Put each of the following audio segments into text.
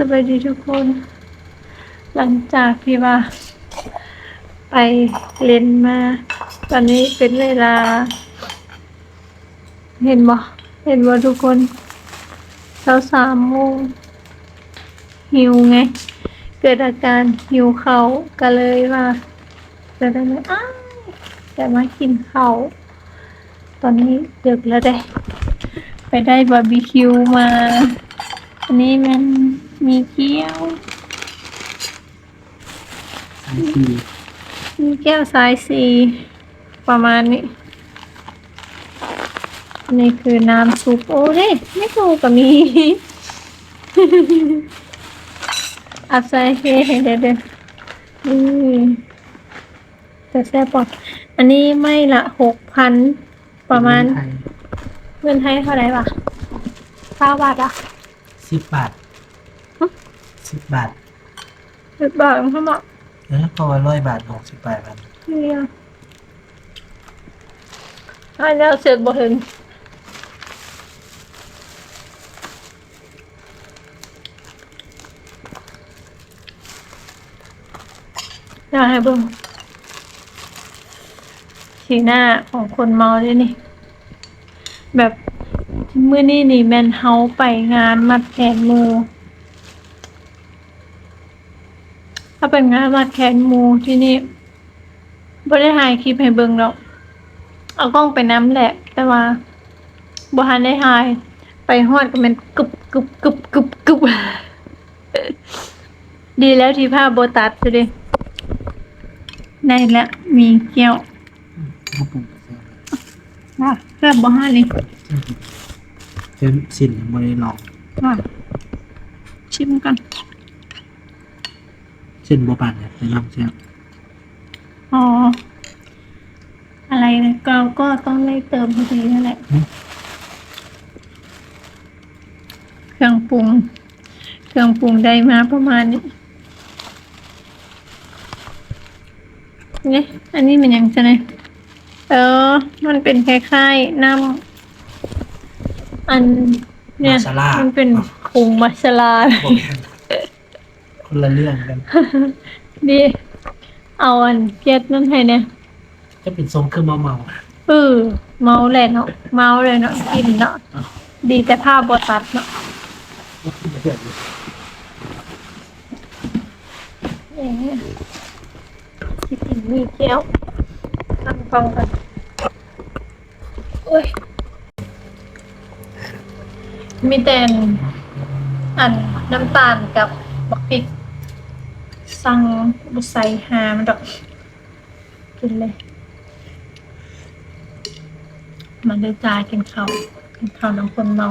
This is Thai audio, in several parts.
สวัสดีทุกคน หลังจากที่ว่า ไปเล่นมา ตอนนี้เป็นเวลา เห็นบ่เห็นบ่ทุกคนเช้าสามโมงหิวไง เกิดอาการหิวเขาก็เลยว่าจะได้เลยอ้าจะมากินเขาตอนนี้ดึกแล้วเด้ ไปได้บาร์บีคิวมา อันนี้มัน มีเกี๊ยว สายสี่มีแก้วสายสีประมาณนี้ นี่คือน้ำซุปโอ้เด้ไม่ถูกกับมี อับใส่เฮ้เดี๋ยวเดี๋ยวนี่แต่แซ่บปอดอันนี้ไม่ละหกพันประมาณไทยเงินไทยเท่าไหร่ปะเก้าบาทอะสิบบาทฮะ สิบบาทสิบบาทเท่าไหร่เออเพราะว่าร้อยบาทหกสิบบาทมันเนี่ยอันนี้เสร็จบ่เห็นอยากให้เบิ่งสีหน้าของคนเมาด้วยนี่ แบบมื้อนี้นี่แม่นเฮาไปงานมัดแขนหมูถ้าเป็นงานมัดแขนหมูที่นี่บ่ได้ถ่ายคลิปให้เบิ่งหรอกเอากล้องไปน้ำแหละ แต่ว่าบ่ทันได้ถ่าย ไปฮอดก็แมันกึบกึบกึบกึบกึบดีแล้วที่ภาพโบตัดซะดิได้แล้วมีเกี๊ยวข้าวปรุงกระเทียมอะแซ่บบ่ฮาเลยเส้นสินบริลองอะชิมกัน เส้นบัวปั่นเนี่ยเป็นลองเสียบอ๋อ อะไรนะก็ก็ต้องได้เติมพอดีนั่นแหละ เครื่องปรุง เครื่องปรุงได้มาประมาณนี้เนี่ยอันนี้มันยังจะไงเออ มันเป็นคล้ายๆน้ำอันเนี่ยมาซาลามันเป็นผงมัสลาบวกกัน คนละเรื่องกัน ดี เอาอันเก็ดนั่นให้เนี่ยจะเป็นทรงคือเมาเมาเออเมาเลยเนาะเมาเลยเนาะกินเนาะดีแต่ภาพบตัดเนาะเอ๊ะคิดถึงมีแก้วตั้งฟังกันโอ้ยมีแต่อันอันน้ำตาลกับบักพริก สั่งบุใส่หามันดอก กินเลย มันได้จ่ายกินข้าวกินข้าวน้ำคนเมา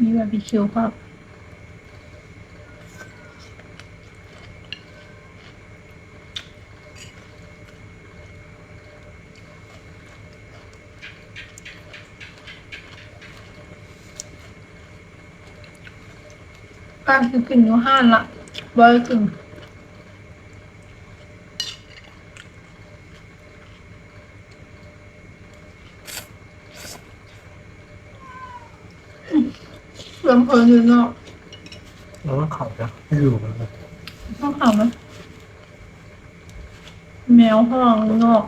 มีบาร์บีคิวครับ การคือกินอยู่ห้านละเบอร์ถึงลำเพลินอยู่เนาะแล้วก็เขาจะไม่อยู่มันเลยต้องข่าวไหมแมวห้องนอก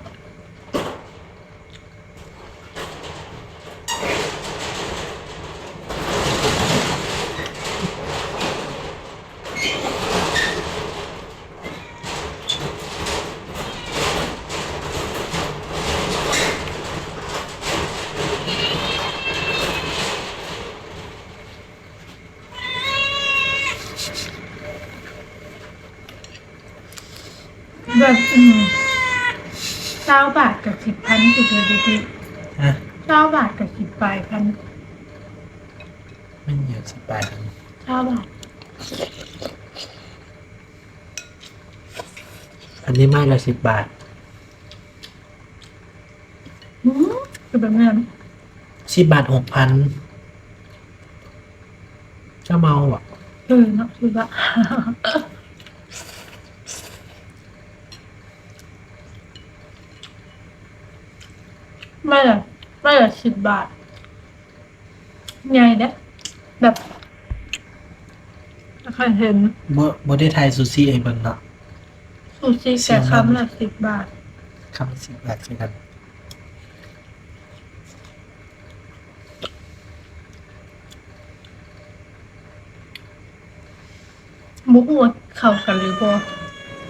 แบบอืมเก้าบาทกับสิบพันคือเดียวดีฮะเก้าบาทกับสิบปลายพันไม่เหยียดสิบบาทเก้าบาทอันนี้ไม่ละสิบบาท อืมคือแบบนั้นสิบบาทหกพันเจ้าเมาอะ เออเนาะคือแบ ไม่ละไม่ละสิบบาทใหญ่เด้แบบเคยเห็นบ่บ่ได้ไทยซูซี่ไอ้เบิ่งเนาะซูชิแค่คำละสิบบาท คำละสิบบาทคือกันมุกหมดเข้ากันหรือบ่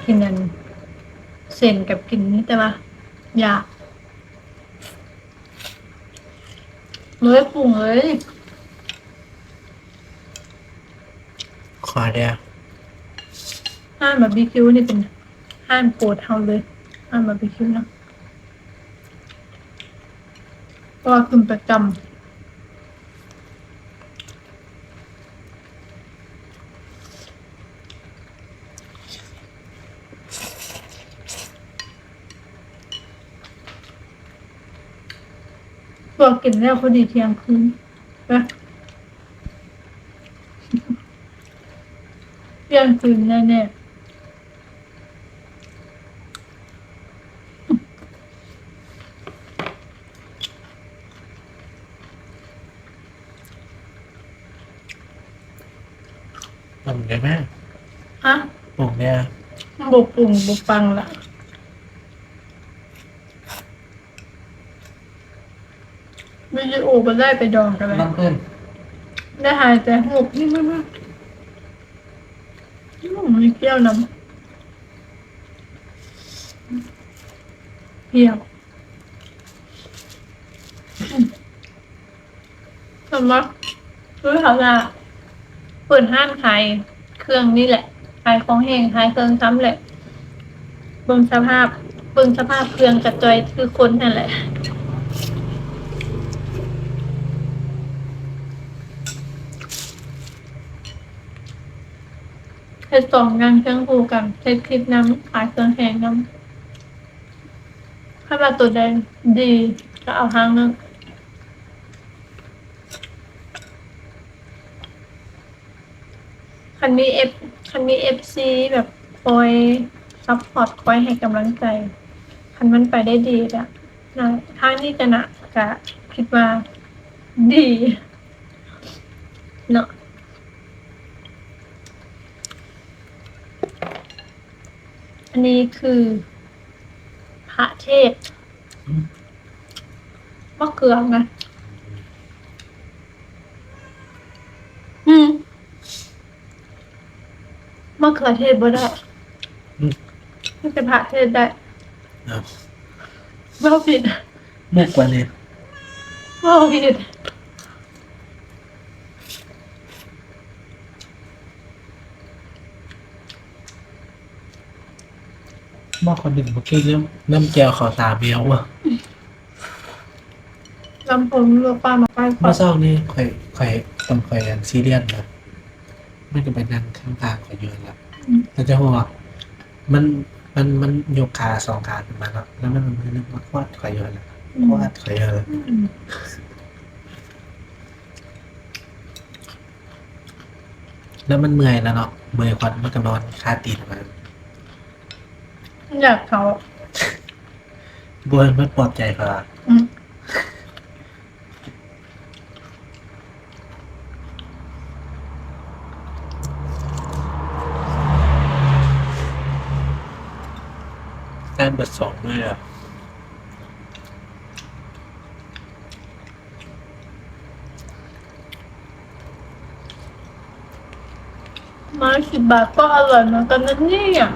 กินนั้นเส้นกับกินนี่แต่ว่าอยาก เลยปรุงเลยขอเดียวห้านบาร์บีคิวนี่เป็นห้านโปรดเฮาเลยห้านบาร์บีคิวนะเพราะว่าคุณประจำ ตัวกินแล้วพอดีเที่ยงคืนนะเที่ยงคืนแน่ๆปุ่มได้ไหมฮะปุ่มเนี่ยบุกปุ่งบุกปังละ วิดีโอก็ได้ไปดองกันเลยน้ำเพื่อนได้หายใจหุบนี่มากๆอืมมีเปรี้ยวน้ำเปรี้ยวสำหรับรู้เขาละเปิดห้างขายเครื่องนี่แหละขายของแห้งขายเครื่องซ้ำแหละเบิ่งสภาพเบิ่งสภาพเครื่องกระจอยคือคนนั่นแหละ เฮ็ดสองงานเครื่องคู่กันเฮ็ดคลิปน้ำขายเครื่องแหงน้ำถ้ามาตัวใดดีก็เอาทางนึงคันมีเอฟคันมีเอฟซีแบบคอยซัพพอร์ตคอยให้กำลังใจ คันมันไปได้ดีอะนะทางนี้กันนะกะคิดว่าดีเนาะ อันนี้คือ พระเทศมะเขือไงอืมมะเขือเทศบ่ได้อืม ไม่เป็นพระเทศได้เอาเว่าผิดเมื่อกว่านี้เว่าผิด หม้อคนหนึ่งเมื่อกี้น้ำน้ำแก้วขอตาเบี้ยวว่ะลำผมเลือกป้ามาป้ายขอเมื่อเช้านี่ข่อยข่อยต้องข่อยอันซีเรียสนะไม่ก็ไปนั่งข้างทางข่อยเยอะแล้วแล้วจะหัวามันมันมันยกขาสองขาขึ้นมาแล้วแล้วมันมันนึกว่าควาดข่อยเยอะแล้วควาดข่อยเยอะเลยอืมแล้วมันเมื่อยแล้วเนาะเมื่อยควันมันก็นอนคาตีนมา อยากเขาบัวมันปลอบใจกว่าอืมการเบิดสองเลยอะไมาสิบบาทก็อร่อยเหมือนกันนะเนี่ย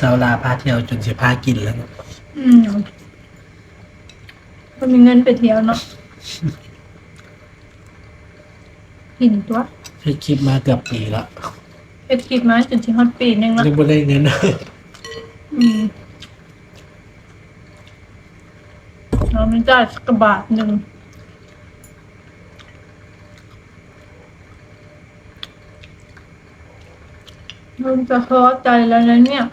สาวลาพาเที่ยวจนสิพากินแล้วเนอะอืมก็มีเงินไปเที่ยวเนาะหินตัวให้คลิปมาเกือบปีแล้วเฮ็ดคลิปมาจนถึงฮอดปีหนึงละยังไม่ได้เงิน อืมเราไม่ได้สักบาทหนึ่งลุงจะท้อใจแล้วนะเนี่ย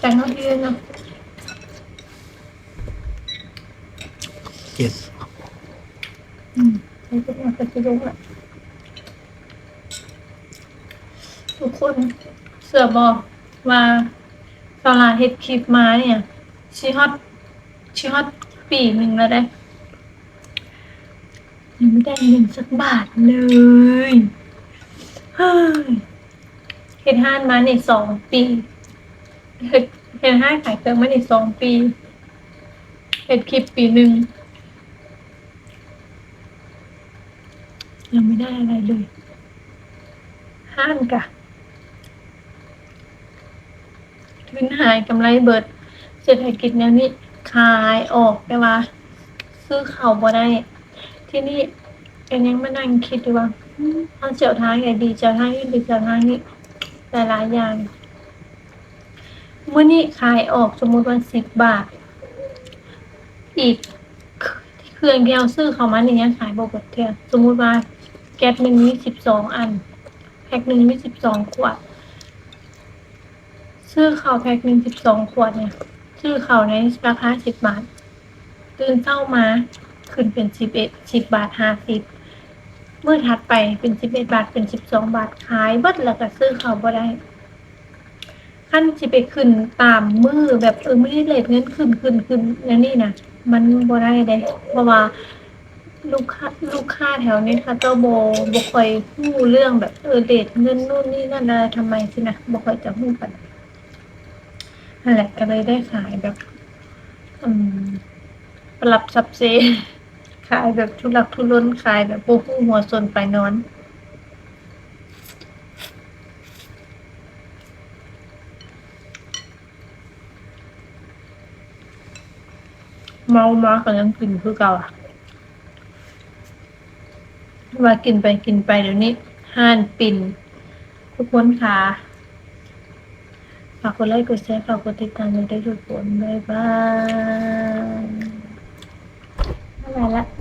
แต่งเขาดีเลยเนาะเก็ดอืมใช้เป็นอาจจะลงแหละทุกคนเสือบอกว่าสลาเฮ็ดคลิปมาเนี่ยชิฮอตชิฮอตปีหนึ่งแล้วได้ยังไม่ได้เงินสักบาทเลยเฮ้ยเฮ็ดห้านมาในสองปี เฮ็ดเฮ็ดห้าขายเครื่องมาในสองปีเฮ็ดคลิปปีหนึ่งยังไม่ได้อะไรเลยห้านกะทุนหายกำไรเบิดเศรษฐกิจแนวนี้ขายออกแต่ว่า ซื้อเข่าบ่ได้ ที่นี่เอ็นยังมานั่งคิดดูว่าเอาเจียวทางไหนดีเจียวทางนี้ดีเจียวทางนี้หลายๆอย่าง มื่อนี้ขายออกสมมุติว่าสิบบาท อีกเครื่องที่เราซื้อเขามาในนี้ขายบอกเทียสมมุติว่าแก๊สหนึ่งมีสิบสองอัน แพ็คหนึ่งมีสิบสองขวด ซื้อเขาแพ็คหนึ่งสิบสองขวดเนี่ย ซื้อเขาในราคาสิบบาท ตื่นเช้ามาขึ้นเป็นสิบเอ็ดสิบบาทห้าสิบเมื่อถัดไปเป็นสิบเอ็ดบาทเป็นสิบสองบาทขายเบิดแล้วก็ซื้อเขาบ่ได้ ขั้นสิไปขึ้นตามมือแบบเออไม่ได้เลทเงินขึ้นขึ้นขึ้นแล้วนี่นะมันบ่ได้เด้เพราะว่าลูกค้าลูกค้าแถวนี้ค่ะเจ้าโบบ่ค่อยฮู้เรื่องแบบเออเดทเงินนู่นนี่นั่นอะไรทำไมสินะบ่ค่อยจะฮู้กันนั่นแหละก็เลยได้ขายแบบอืมปรับซับเซขายแบบทุลักทุล้นขายแบบโบ่ฮู้หัวสนไปนอน เมามาก็ยังกินคือเก่าอะว่ากินไปกินไปเดี๋ยวนี้ห้านปิ่นทุกคนค่ะฝากกดไลค์กดแชร์ฝากกดติดตามด้วยทุกคนบ๊ายบายไม่ไหวละ